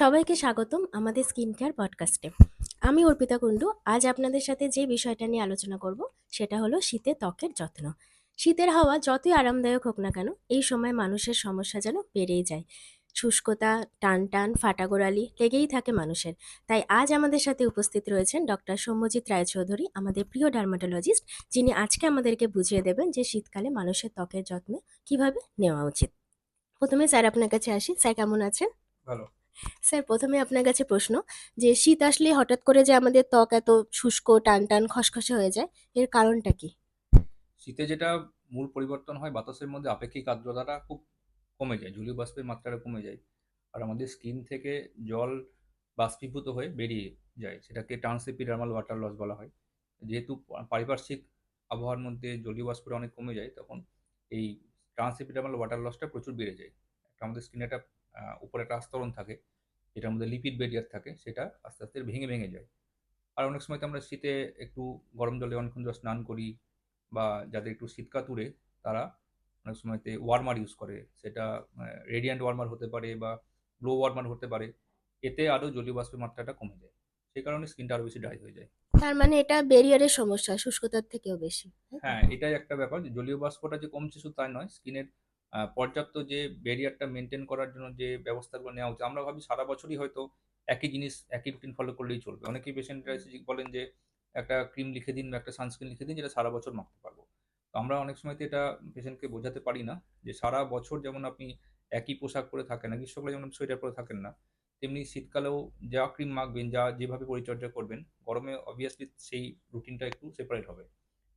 সবাইকে স্বাগতম আমাদের স্কিন কেয়ার পডকাস্টে। আমি অর্পিতা কুণ্ডু, আজ আপনাদের সাথে যে বিষয়টা নিয়ে আলোচনা করব সেটা হলো শীতে ত্বকের যত্ন। শীতের হাওয়া যতই আরামদায়ক হোক না কেন, এই সময় মানুষের সমস্যা যেন বেড়েই যায়। শুষ্কতা টান টান ফাটাগোড়ালি লেগেই থাকে মানুষের। তাই আজ আমাদের সাথে উপস্থিত রয়েছেন ডক্টর সৌম্যজিৎ রায়চৌধুরী, আমাদের প্রিয় ডার্মাটোলজিস্ট, যিনি আজকে আমাদেরকে বুঝিয়ে দেবেন যে শীতকালে মানুষের ত্বকের যত্ন কীভাবে নেওয়া উচিত। প্রথমে স্যার আপনার কাছে আসি। স্যার কেমন আছেন? ভালো। স্যার, প্রথমে আপনার কাছে প্রশ্ন যে, শীত আসলে হঠাৎ করে যে আমাদের ত্বক এত শুষ্ক টান টান খসখসে হয়ে যায়, এর কারণটা কি? শীতে যেটা মূল পরিবর্তন হয় বাতাসের মধ্যে আপেক্ষিক আর্দ্রতাটা খুব কমে যায়, জলীয় বাষ্পের মাত্রাটা কমে যায়। আর আমাদের স্কিন থেকে জল বাষ্পীভূত হয়ে বেরিয়ে যায়, সেটাকে ট্রান্সএপিডার্মাল ওয়াটার লস বলা হয়। যেহেতু পারিপার্শ্বিক আবহাওয়ার মধ্যে জলীয় বাষ্পটা অনেক কমে যায়, তখন এই ট্রান্সএপিডার্মাল ওয়াটার লসটা প্রচুর বেড়ে যায়। আমাদের স্কিনে একটা উপরে একটা আস্তরণ থাকে যেটার মধ্যে লিপিড ব্যারিয়ার থাকে সেটা আস্তে আস্তে ভেঙে ভেঙে যায়। আর অনেক সময় তো আমরা শীতে একটু গরম জলে অনেকক্ষণ ধরে স্নান করি বা যাদের একটু শীতকাতুরে তারা অনেক সময়তে ওয়ার্মার ইউজ করে। সেটা রেডিয়ান্ট ওয়ার্মার হতে পারে বা গ্লো ওয়ার্মার হতে পারে। এতে আরও জলীয় বাষ্পের মাত্রাটা কমে যায়। সেই কারণে স্কিনটা আরও বেশি ড্রাই হয়ে যায়। তার মানে এটা বেরিয়ারের সমস্যা শুষ্কতার থেকেও বেশি হ্যাঁ এটাই একটা ব্যাপার জলীয় বাষ্পটা যে কমছে শুধু তাই নয় স্কিনের পর্যাপ্ত যে ব্যারিয়ারটা মেনটেন করার জন্য যে ব্যবস্থাগুলো নেওয়া উচিত আমরা ভাবি সারা বছরই হয়তো একই জিনিস একই রুটিন ফলো করলেই চলবে। অনেকেই পেশেন্টরা এসে বলেন যে একটা ক্রিম লিখে দিন বা একটা সানস্ক্রিন লিখে দিন যেটা সারা বছর মাখতে পারব। তো আমরা অনেক সময় তো এটা পেশেন্টকে বোঝাতে পারি না যে সারা বছর যেমন আপনি একই পোশাক পরে থাকেন না গ্রীষ্মকালে যেমন সোয়েটার পরে থাকেন না তেমনি শীতকালেও যা ক্রিম মাখবেন যা যেভাবে পরিচর্যা করবেন গরমে অবভিয়াসলি সেই রুটিনটা একটু সেপারেট হবে।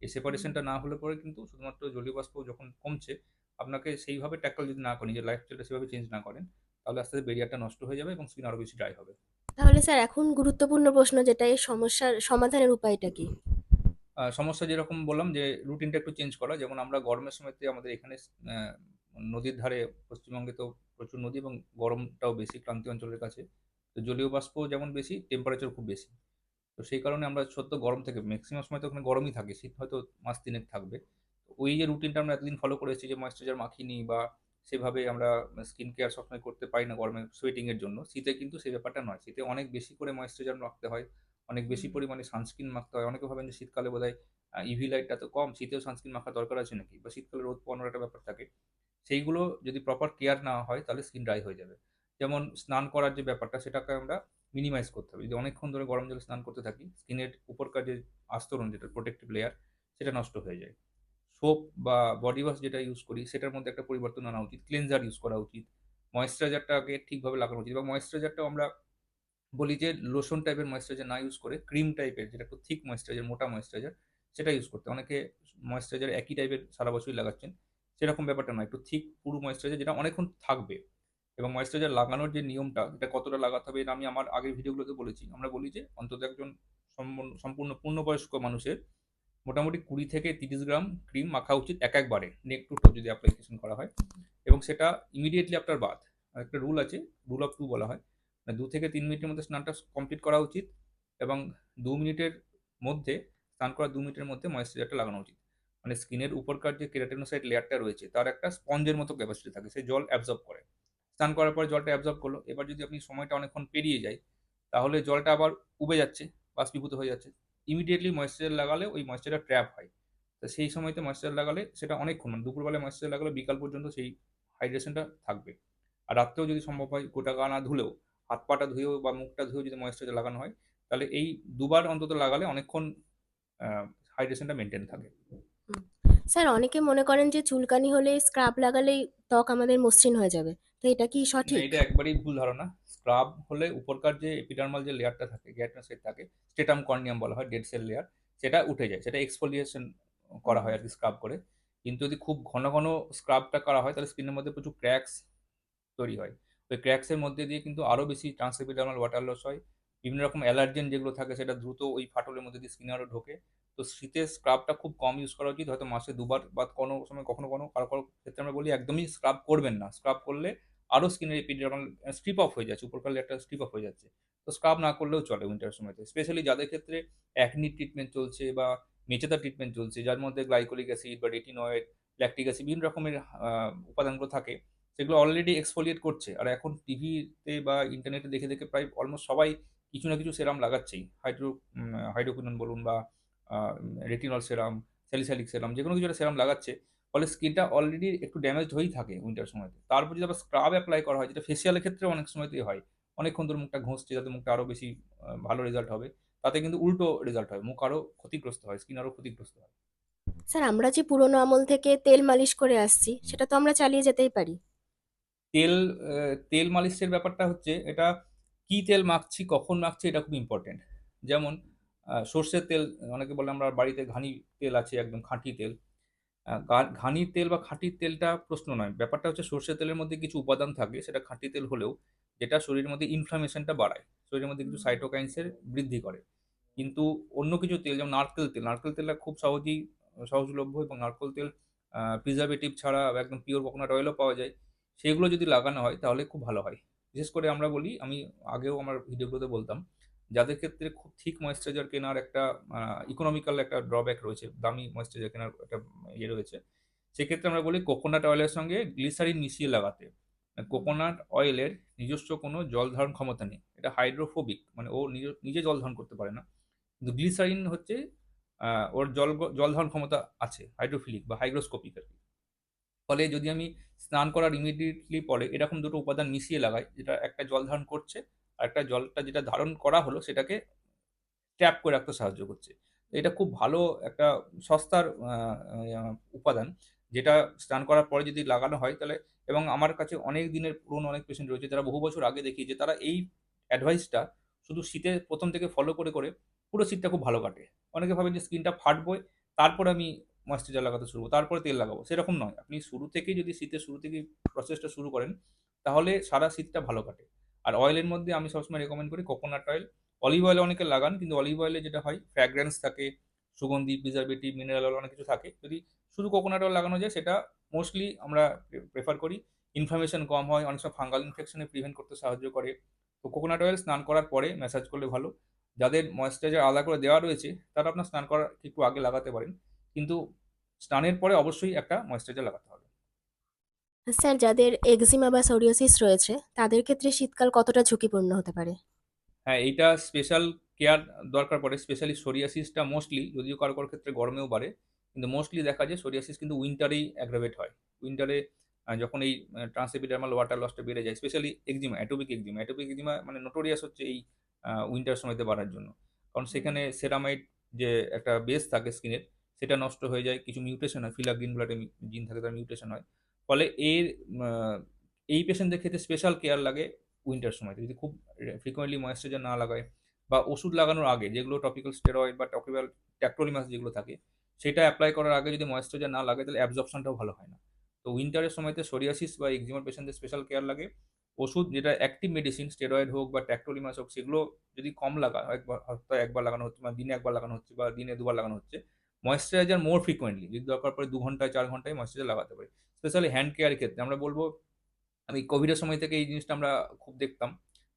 এই সেপারেশনটা না হলে পরে কিন্তু শুধুমাত্র জলীয় বাষ্প যখন কমছে আপনাকে সেইভাবে ট্যাকল যদি না করেন যে লাইফস্টাইলটা সেভাবে চেঞ্জ না করেন তাহলে আস্তে আস্তে বেরিয়ারটা নষ্ট হয়ে যাবে এবং স্কিন আরও বেশি ড্রাই হবে। তাহলে স্যার এখন গুরুত্বপূর্ণ প্রশ্ন যেটা এই সমস্যার সমাধানের উপায়টা কি? সমস্যা যেরকম বললাম যে রুটিনটা একটু চেঞ্জ করা। যেমন আমরা গরমের সময়তে আমাদের এখানে নদীর ধারে পশ্চিমবঙ্গে তো প্রচুর নদী এবং গরমটাও বেশি ক্রান্তীয় অঞ্চলের কাছে। তো জলীয় বাষ্প যেমন বেশি টেম্পারেচার খুব বেশি। তো সেই কারণে আমরা সত্য গরম থেকে ম্যাক্সিমাম সময় তো ওখানে গরমই থাকে শীত হয়তো মাস তিনেক থাকবে। ওই যে রুটিনটা আমরা এতদিন ফলো করেছি যে ময়েশ্চারাইজার মাখিনি বা সেভাবে আমরা স্কিন কেয়ার সবসময় করতে পারি না গরমে সোয়েটিং এর জন্য শীতে কিন্তু সেই ব্যাপারটা নয়। শীতে অনেক বেশি করে ময়েশ্চারাইজার মাখতে হয় অনেক বেশি পরিমাণে সানস্ক্রিন মাখতে হয়। অনেকে ভাবেন যে শীতকালে বোধহয় ইভি লাইটটা তো কম শীতেও সানস্ক্রিন মাখা দরকার আছে নাকি? বা শীতকালে রোদ পোহানোর একটা ব্যাপার থাকে। সেইগুলো যদি প্রপার কেয়ার না হয় তাহলে স্কিন ড্রাই হয়ে যাবে। যেমন স্নান করার যে ব্যাপারটা সেটাকে আমরা মিনিমাইজ করতে হবে। যদি অনেকক্ষণ ধরে গরম জলে স্নান করতে থাকি স্কিনের উপরকার যে আস্তরণ যেটা প্রোটেক্টিভ লেয়ার সেটা নষ্ট হয়ে যায়। সোপ বা বডি ওয়াশ যেটা ইউজ করি, সেটার মধ্যে একটা পরিবর্তন আনা উচিত। ক্লিনজার ইউজ করা উচিত। ময়েশ্চারাইজারটাকে ঠিকভাবে লাগানো উচিত। এবং ময়েশ্চারাইজারটাও আমরা বলি যে লোশন টাইপের ময়েশ্চারাইজার না ইউজ করে ক্রিম টাইপের যেটা একটু থিক ময়েশ্চারাইজার মোটা ময়েশ্চারাইজার সেটা ইউজ করতে। অনেকে ময়েশ্চারাইজার একই টাইপের সারা বছরই লাগাচ্ছেন, সেরকম ব্যাপারটা নয়। একটু থিক পুরো ময়েশ্চারাইজার যেটা অনেকক্ষণ থাকবে। এবং ময়েশ্চারাইজার লাগানোর যে নিয়মটা, এটা কতটা লাগাতে হবে, এটা আমি আমার আগের ভিডিওগুলোতে বলেছি। আমরা বলি যে, অন্তত একজন সম্পূর্ণ- পূর্ণবয়স্ক মানুষের মোটামুটি কুড়ি থেকে তিরিশ গ্রাম ক্রিম মাখা উচিত এক একবারে নেক টু টো যদি অ্যাপ্লিকেশন করা হয়। এবং সেটা ইমিডিয়েটলি আফটার বাথ একটা রুল আছে রুল অফ টু বলা হয়। মানে দু থেকে তিন মিনিটের মধ্যে স্নানটা কমপ্লিট করা উচিত এবং দু মিনিটের মধ্যে, স্নান করা দু মিনিটের মধ্যে ময়েশ্চারাইজারটা লাগানো উচিত। মানে স্কিনের উপরকার যে কেরাটিনোসাইড লেয়ারটা রয়েছে, তার একটা স্পঞ্জের মতো ক্যাপাসিটি থাকে, সে জল অ্যাবজর্ব করে। স্নান করার পর জলটা অ্যাবজর্ব করল, এবার যদি আপনি সময়টা অনেকক্ষণ পেরিয়ে যায়, তাহলে জলটা আবার উবে যাচ্ছে, বাষ্পীভূত হয়ে যাচ্ছে। ইমিডিয়েটলি ময়শ্চারাইজার লাগালে ওই ময়শ্চারাইজার ট্র্যাপ হয়। তো সেই সময়তে ময়শ্চারাইজার লাগালে সেটা অনেকক্ষণ মানে দুপুরবেলায় ময়শ্চারাইজার লাগালে বিকাল পর্যন্ত সেই হাইড্রেশনটা থাকবে। আর রাত্রেও যদি সম্ভব হয় গোটা গা না ধুলেও, হাত পাটা ধুয়েও বা মুখটা ধুয়েও যদি ময়েশ্চারাইজার লাগানো হয়, তাহলে এই দুবার অন্তত লাগালে অনেকক্ষণ হাইড্রেশনটা মেনটেন থাকে। স্যার অনেকে মনে করেন যে চুলকানি হলে স্ক্রাব লাগালেই ত্বক আমাদের মসৃণ হয়ে যাবে। তো এটা কি সঠিক? এটা একবারেই ভুল ধারণা। স্ক্রাব হলে উপরকার যে এপিডার্মাল যে লেয়ারটা থাকে গ্যাটনোসাইড থাকে স্টেটাম কর্নিয়াম বলা হয় ডেড সেল লেয়ার সেটা উঠে যায় সেটা এক্সফোলিয়েশন করা হয় আর কি স্ক্রাব করে। কিন্তু যদি খুব ঘন ঘন স্ক্রাবটা করা হয় তাহলে স্কিনের মধ্যে প্রচুর ক্র্যাকস তৈরি হয়। ওই ক্র্যাকসের মধ্যে দিয়ে কিন্তু আরও বেশি ট্রান্সএপিডার্মাল ওয়াটার লস হয়। বিভিন্ন রকম অ্যালার্জেন যেগুলো থাকে সেটা দ্রুত ওই ফাটলের মধ্যে দিয়ে স্কিনে আরও ঢোকে। তো শীতে স্ক্রাবটা খুব কম ইউজ করা উচিত। হয়তো মাসে দুবার বা কোনো সময় কখনো কোনো কারও কারও ক্ষেত্রে আমরা বলি একদমই স্ক্রাব করবেন না। স্ক্রাব করলে আরও স্কিনের এপিডার্মাল স্ট্রিপ অফ হয়ে যাচ্ছে, উপরকালে একটা স্ট্রিপ অফ হয়ে যাচ্ছে। তো স্ক্রাব না করলেও চলে উইন্টার সময়তে। স্পেশালি যাদের ক্ষেত্রে অ্যাকনি ট্রিটমেন্ট চলছে বা মেচেদা ট্রিটমেন্ট চলছে, যার মধ্যে গ্লাইকোলিক অ্যাসিড বা রেটিনয়েড ল্যাকটিক অ্যাসিড বিভিন্ন রকমের উপাদানগুলো থাকে, সেগুলো অলরেডি এক্সফোলিয়েট করছে। আর এখন টিভিতে বা ইন্টারনেটে দেখে দেখে প্রায় অলমোস্ট সবাই কিছু না কিছু সেরাম লাগাচ্ছেই। হাইড্রো হাইড্রোকুইনন বলুন বা রেটিনল সেরাম স্যালিসাইলিক সেরাম যে কোনো কিছু একটা সেরাম লাগাচ্ছে ফলে স্কিনটা অলরেডি একটু ড্যামেজড হয়েই থাকে উইন্টার সময়তে। তারপর যদি আবার স্ক্রাব অ্যাপ্লাই করা হয় যেটা ফেসিয়ালের ক্ষেত্রে অনেক সময়তেই হয় অনেকক্ষণ ধরে মুখটা ঘষছে যাতে মুখটা আরও বেশি ভালো রেজাল্ট হবে তাতে কিন্তু উল্টো রেজাল্ট হয় মুখ আরও ক্ষতিগ্রস্ত হয় স্কিন আরও ক্ষতিগ্রস্ত হয়। স্যার আমরা যে পুরোনো আমল থেকে তেল মালিশ করে আসছি সেটা তো আমরা চালিয়ে যেতেই পারি। তেল তেল মালিশের ব্যাপারটা হচ্ছে এটা কি তেল মাখছি কখন মাখছি এটা খুব ইম্পর্টেন্ট যেমন সর্ষের তেল অনেকে বলে আমরা বাড়িতে ঘানি তেল আছে একদম খাঁটি তেল। ঘানির তেল বা খাঁটির তেলটা প্রশ্ন নয়। ব্যাপারটা হচ্ছে সর্ষের তেলের মধ্যে কিছু উপাদান থাকে সেটা খাঁটি তেল হলেও যেটা শরীরের মধ্যে ইনফ্লামেশনটা বাড়ায়। শরীরের মধ্যে কিছু সাইটোকাইন্সের বৃদ্ধি করে। কিন্তু অন্য কিছু তেল যেমন নারকেল তেল নারকেল তেলটা খুব সহজেই সহজলভ্য এবং নারকেল তেল প্রিজারভেটিভ ছাড়া একদম পিওর কোকোনাট অয়েলও পাওয়া যায়। সেগুলো যদি লাগানো হয় তাহলে খুব ভালো হয়। বিশেষ করে আমরা বলি আমি আগেও আমার ভিডিওগুলোতে বলতাম যাদের ক্ষেত্রে খুব ঠিক ময়েশ্চারাইজার কেনার একটা ইকোনমিক্যাল একটা ড্রব্যাক রয়েছে, দামি ময়েশ্চারাইজার কেনার একটা ইয়ে রয়েছে, সেক্ষেত্রে আমরা বলি কোকোনাট অয়েলের সঙ্গে গ্লিসারিন মিশিয়ে লাগাতে। কোকোনাট অয়েলের নিজস্ব কোনো জল ধারণ ক্ষমতা নেই, এটা হাইড্রোফোবিক মানে ও নিজ- জল ধারণ করতে পারে না। কিন্তু গ্লিসারিন হচ্ছে ওর জল জল ধারণ ক্ষমতা আছে হাইড্রোফিলিক বা হাইগ্রোস্কোপিক আর কি। ফলে যদি আমি স্নান করার ইমিডিয়েটলি পরে এরকম দুটো উপাদান মিশিয়ে লাগাই, যেটা একটা জল ধারণ করছে আর একটা জলটা যেটা ধারণ করা হলো সেটাকে ট্যাপ করে রাখতে সাহায্য করছে। এটা খুব ভালো একটা সস্তার উপাদান যেটা স্নান করার পরে যদি লাগানো হয় তাহলে এবং আমার কাছে অনেক দিনের পুরনো অনেক পেশেন্ট রয়েছে যারা বহু বছর আগে দেখি যে তারা এই অ্যাডভাইসটা শুধু শীতে প্রথম থেকে ফলো করে করে পুরো শীতটা খুব ভালো কাটে। অনেকে ভাবেন যে স্কিনটা ফাটবে, তারপরে আমি ময়েশ্চারাইজার লাগাতে শুরু করব, তারপরে তেল লাগাবো, সেরকম নয়। আপনি শুরু থেকেই যদি শীতের শুরু থেকেই প্রসেসটা শুরু করেন তাহলে সারা শীতটা ভালো কাটে। আর অয়েলের মধ্যে আমি সবসময় রেকমেন্ড করি কোকোনাট অয়েল অলিভ অয়েল অনেকে লাগান, কিন্তু অলিভ অয়েলে যেটা হয় ফ্র্যাগ্রেন্স থাকে, সুগন্ধি প্রিজারভেটিভ মিনারেল অয়েল অনেক কিছু থাকে। যদি শুধু কোকোনাট অয়েল লাগানো যায়, সেটা মোস্টলি আমরা প্রেফার করি। ইনফ্লামেশন কম হয়, অনেক সময় ফাঙ্গাল ইনফেকশনে প্রিভেন্ট করতে সাহায্য করে। তো কোকোনাট অয়েল স্নান করার পরে ম্যাসাজ করলে ভালো। যাদের ময়েশ্চারাইজার আলাদা করে দেওয়া রয়েছে, তারা আপনার স্নান করার একটু আগে লাগাতে পারেন। কিন্তু স্নানের পরে অবশ্যই একটা ময়েশ্চারাইজার লাগাতে হবে। স্যার, যাদের এক্সিমা বা সোরিয়াসিস রয়েছে, তাদের ক্ষেত্রে শীতকাল কতটা ঝুঁকিপূর্ণ হতে পারে? হ্যাঁ এইটা স্পেশাল কেয়ার দরকার পড়ে স্পেশালি সোরিয়াসিসটা মোস্টলি যদিও কারও কারও ক্ষেত্রে গরমেও বাড়ে, কিন্তু মোস্টলি দেখা যায় সোরিয়াসিস কিন্তু উইন্টারেই অ্যাগ্রাভেট হয়। উইন্টারে যখন এই ট্রান্সএপিডার্মাল ওয়াটার লসটা বেড়ে যায় specially eczema atopic eczema atopic eczema মানে নোটোরিয়াস হচ্ছে এই উইন্টার সময়তে বাড়ার জন্য। কারণ সেখানে সেরামাইড যে একটা বেস থাকে স্কিনের সেটা নষ্ট হয়ে যায়, কিছু মিউটেশন হয় ফিলা গ্রিন ব্লাডে জিন থাকে, তার মিউটেশন হয়। ফলে এর এই পেশেন্টদের ক্ষেত্রে স্পেশাল কেয়ার লাগে উইন্টার সময়। যদি খুব ফ্রিকোয়েন্টলি ময়েশ্চারাইজার না লাগায় বা ওষুধ লাগানোর আগে যেগুলো টপিক্যাল স্টেরয়েড বা টপিক্যাল ট্যাক্টোলিমাস যেগুলো থাকে, সেটা অ্যাপ্লাই করার আগে যদি ময়েশ্চারাইজার না লাগে তাহলে অ্যাবজর্পশনটাও ভালো হয় না। তো উইন্টারের সময়তে সোরিয়াসিস বা এক্সিমার পেশেন্টদের স্পেশাল কেয়ার লাগে। ওষুধ যেটা অ্যাক্টিভ মেডিসিন স্টেরয়েড হোক বা ট্যাক্টোলিমাস হোক, সেগুলো যদি কম লাগা একবার সপ্তাহে একবার লাগানো হচ্ছে বা দিনে একবার লাগানো হচ্ছে বা দিনে দুবার লাগানো হচ্ছে ময়েশ্চারাইজার মোর ফ্রিকোয়েন্টলি যদি দরকার পড়ে দু ঘন্টায় চার ঘন্টায় ময়েশ্চারাইজার লাগাতে পারি। স্পেশালি হ্যান্ড কেয়ারের ক্ষেত্রে আমরা বলব আমি কোভিডের সময় থেকে এই জিনিসটা আমরা খুব দেখতাম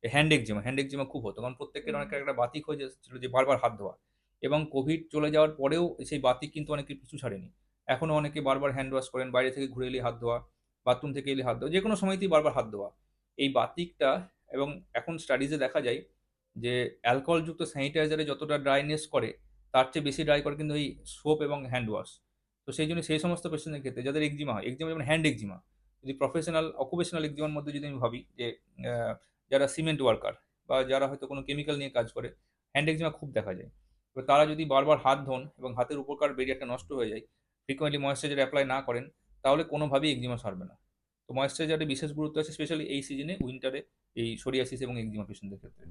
হ্যান্ড এক্সিমা হ্যান্ড এক্সিমা খুব হতো। কারণ প্রত্যেকের হুম। অনেকের একটা বাতিক হয়ে যাচ্ছিল যে বারবার হাত ধোয়া। এবং কোভিড চলে যাওয়ার পরেও সেই বাতিক কিন্তু অনেকে পিছু ছাড়েনি। এখনও অনেকে বারবার হ্যান্ড ওয়াশ করেন বাইরে থেকে ঘুরে এলে হাত ধোয়া বাথরুম থেকে এলে হাত ধোয়া যে কোনো সময়তেই বারবার হাত ধোয়া। এই বাতিকটা এবং এখন স্টাডিজে দেখা যায় যে অ্যালকোহলযুক্ত স্যানিটাইজারে যতটা ড্রাইনেস করে তার চেয়ে বেশি ড্রাই করে কিন্তু এই সোপ এবং হ্যান্ড ওয়াশ তো সেই জন্য সেই সমস্ত পেশেন্টের ক্ষেত্রে যাদের এক্সিমা হয় এক্সিমা যেমন হ্যান্ড এক্সিমা যদি প্রফেশনাল অকুপেশনাল এক্সিমার মধ্যে যদি আমি ভাবি যে যারা সিমেন্ট ওয়ার্কার বা যারা হয়তো কোনো কেমিক্যাল নিয়ে কাজ করে হ্যান্ড এক্সিমা খুব দেখা যায়। তো তারা যদি বারবার হাত ধোন এবং হাতের উপরকার বেরিয়াটা নষ্ট হয়ে যায় ফ্রিকোয়েন্টলি ময়েশ্চারাইজার অ্যাপ্লাই না করেন, তাহলে কোনোভাবেই এক্সিমা সারবে না। তো ময়েশ্চারাইজারের বিশেষ গুরুত্ব আছে স্পেশালি এই সিজনে উইন্টারে এই সোরিয়াসিস এবং এক্সিমা পেশেন্টদের ক্ষেত্রে।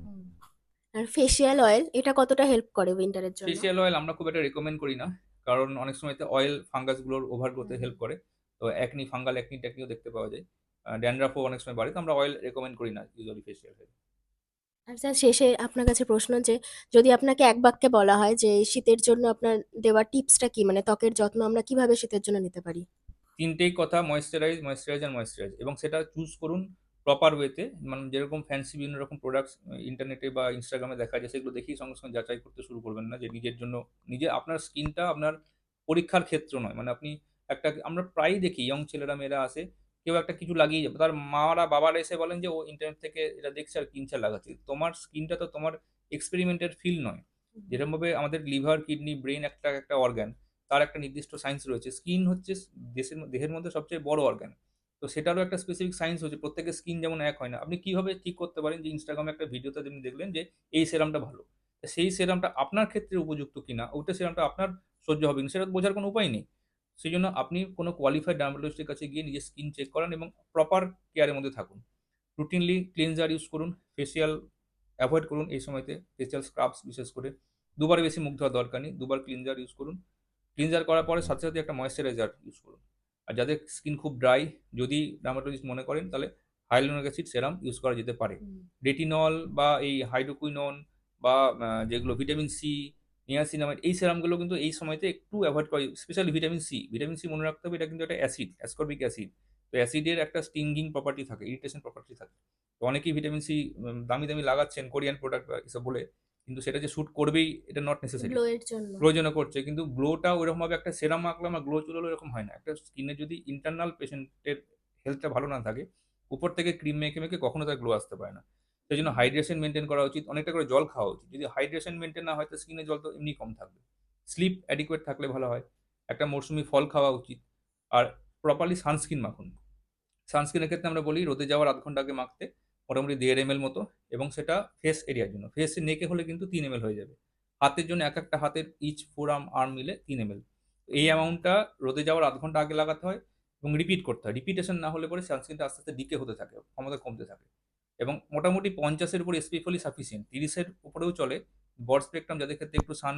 আর ফেসিয়াল অয়েল এটা কতটা হেল্প করে উইন্টারের জন্য? ফেসিয়াল অয়েল আমরা খুব একটা রেকমেন্ড করি না কারণ অনেক সময়তে অয়েল ফাঙ্গাসগুলোর ওভার গ্রোথে হেল্প করে। তো একনি ফাঙ্গাল একনি টেকনিও দেখতে পাওয়া যায়। ড্যান্ড্রাফও অনেক সময় বাড়ে তো আমরা অয়েল রেকমেন্ড করি না ইউজুয়ালি ফেসিয়াল আর স্যার শেষে আপনার কাছে প্রশ্ন যে যদি আপনাকে এক বাক্যে বলা হয় যে শীতের জন্য আপনার দেওয়া টিপসটা কি? মানে ত্বকের যত্ন আমরা কীভাবে শীতের জন্য নিতে পারি? তিনটেই কথা ময়েশ্চারাইজ ময়েশ্চারাইজ আর ময়েশ্চারাইজ এবং সেটা চুজ করুন প্রপার ওয়েতে মানে যেরকম ফ্যান্সি বিভিন্ন রকম প্রোডাক্টস ইন্টারনেটে বা ইনস্টাগ্রামে দেখা যায় সেগুলো দেখেই সঙ্গে সঙ্গে যাচাই করতে শুরু করবেন না যে নিজের জন্য নিজে আপনার স্কিনটা আপনার পরীক্ষার ক্ষেত্র নয়। মানে আপনি একটা আমরা প্রায়ই দেখি ইয়ং ছেলেরা মেয়েরা আসে কেউ একটা কিছু লাগিয়ে যাবে তার মারা বাবারা এসে বলেন যে ও ইন্টারনেট থেকে এটা দেখছে আর কিনছে লাগাচ্ছে। তোমার স্কিনটা তো তোমার এক্সপেরিমেন্টের ফিল নয়। যেরকমভাবে আমাদের লিভার কিডনি ব্রেন একটা একটা অর্গান তার একটা নির্দিষ্ট সায়েন্স রয়েছে। স্কিন হচ্ছে দেশের দেহের মধ্যে সবচেয়ে বড় অর্গান তো সেটারও একটা স্পেসিফিক সায়েন্স হচ্ছে, প্রত্যেকের স্কিন যেমন এক হয় না। আপনি কীভাবে ঠিক করতে পারেন যে ইনস্টাগ্রামে একটা ভিডিওতে আপনি দেখলেন যে এই সেরামটা ভালো? সেই সেরামটা আপনার ক্ষেত্রে উপযুক্ত কিনা? ওইটা সেরামটা আপনার সহ্য হবে না সেটা বোঝার কোনো উপায় নেই। সেই জন্য আপনি কোনো কোয়ালিফাইড ডার্মাটোলজিস্টের কাছে গিয়ে নিজের স্কিন চেক করান এবং প্রপার কেয়ারের মধ্যে থাকুন। রুটিনলি ক্লিনজার ইউজ করুন ফেসিয়াল অ্যাভয়েড করুন এই সময়তে ফেসিয়াল স্ক্রাবস বিশেষ করে। দুবার বেশি মুখ ধোয়ার দরকার নেই, দুবার ক্লিনজার ইউজ করুন। ক্লিনজার করার পরে সাথে সাথে একটা ময়েশ্চারাইজার ইউজ করুন। আর যাদের স্কিন খুব ড্রাই যদি ডার্মাটোলজিস্ট মনে করেন তাহলে হাইলোনিক অ্যাসিড সেরাম ইউজ করা যেতে পারে। রেটিনল বা এই হাইড্রোকুইনন বা যেগুলো ভিটামিন সি নিয়াসিনামাইড এই সেরামগুলো কিন্তু এই সময়তে একটু অ্যাভয়েড করা specially vitamin C vitamin C মনে রাখতে হবে এটা কিন্তু একটা অ্যাসিড অ্যাসকর্বিক অ্যাসিড তো অ্যাসিডের একটা স্টিঙ্গিং প্রপার্টি থাকে ইরিটেশন প্রপার্টি থাকে। তো অনেকেই ভিটামিন সি দামি দামি লাগাচ্ছেন কোরিয়ান প্রোডাক্ট এসব বলে। কিন্তু সেটা যে শ্যুট করবেই এটা নট নেসেসারি গ্লো এর জন্য। করছে। কিন্তু গ্লোটা ওইরকমভাবে একটা সেরাম মাখলাম আর গ্লো চলে এরকম হয় না। একটা স্কিনে যদি ইন্টারনাল পেশেন্টের হেলথটা ভালো না থাকে উপর থেকে ক্রিম মেখে মেখে কখনো তার গ্লো আসতে পারে না। সেই জন্য হাইড্রেশন মেনটেন করা উচিত। অনেকটা করে জল খাওয়া উচিত। যদি হাইড্রেশন মেনটেন না হয় তো স্কিনে জল তো এমনি কম থাকবে। স্লিপ অ্যাডিকুয়েট থাকলে ভালো হয়। একটা মৌসুমি ফল খাওয়া উচিত। আর প্রপারলি সানস্ক্রিন মাখুন। সানস্ক্রিনের ক্ষেত্রে আমরা বলি রোদে যাওয়ার আধ ঘণ্টা আগে মাখতে। মোটামুটি দেড় এম মতো এবং সেটা ফেস এরিয়ার জন্য। ফেস নেকে হলে কিন্তু তিন এম হয়ে যাবে। হাতের জন্য এক একটা হাতের ইচ ফোর আর্ম আর্ম মিলে তিন এম এই অ্যামাউন্টটা রোদে যাওয়ার আধ ঘণ্টা আগে লাগাতে হয় এবং রিপিট করতে হয়। রিপিটেশন না হলে পরে সানস্ক্রিনটা আস্তে আস্তে ডিকে হতে থাকে, ক্ষমতা কমতে থাকে। এবং মোটামুটি পঞ্চাশের উপর এসপিএফ হলেই সাফিসিয়েন্ট তিরিশের উপরেও চলে। বড স্পেকট্রাম যাদের ক্ষেত্রে একটু সান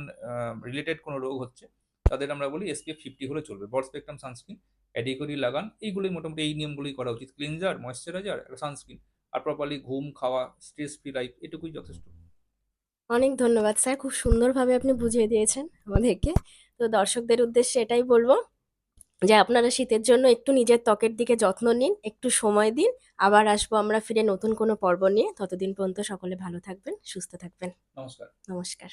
রিলেটেড কোনো রোগ হচ্ছে, তাদের আমরা বলি এসপিএফ ফিফটি হলে চলবে। বড স্পেকট্রাম সানস্ক্রিন অ্যাডিকরি লাগান। এইগুলোই মোটামুটি এই নিয়মগুলোই করা উচিত। ক্লিনজার ময়েশ্চারাইজার সানস্ক্রিন আর প্রপারলি ঘুম খাওয়া স্ট্রেস ফ্রি লাইফ এটুকুই যথেষ্ট। অনেক ধন্যবাদ স্যার খুব সুন্দরভাবে আপনি বুঝিয়ে দিয়েছেন আমাদেরকে। তো দর্শকদের উদ্দেশ্যে এটাই বলব যে আপনারা শীতের জন্য একটু নিজের ত্বকের দিকে যত্ন নিন একটু সময় দিন আবার আসব আমরা ফিরে নতুন কোনো পর্ব নিয়ে। ততদিন পর্যন্ত সকলে ভালো থাকবেন সুস্থ থাকবেন। নমস্কার। নমস্কার।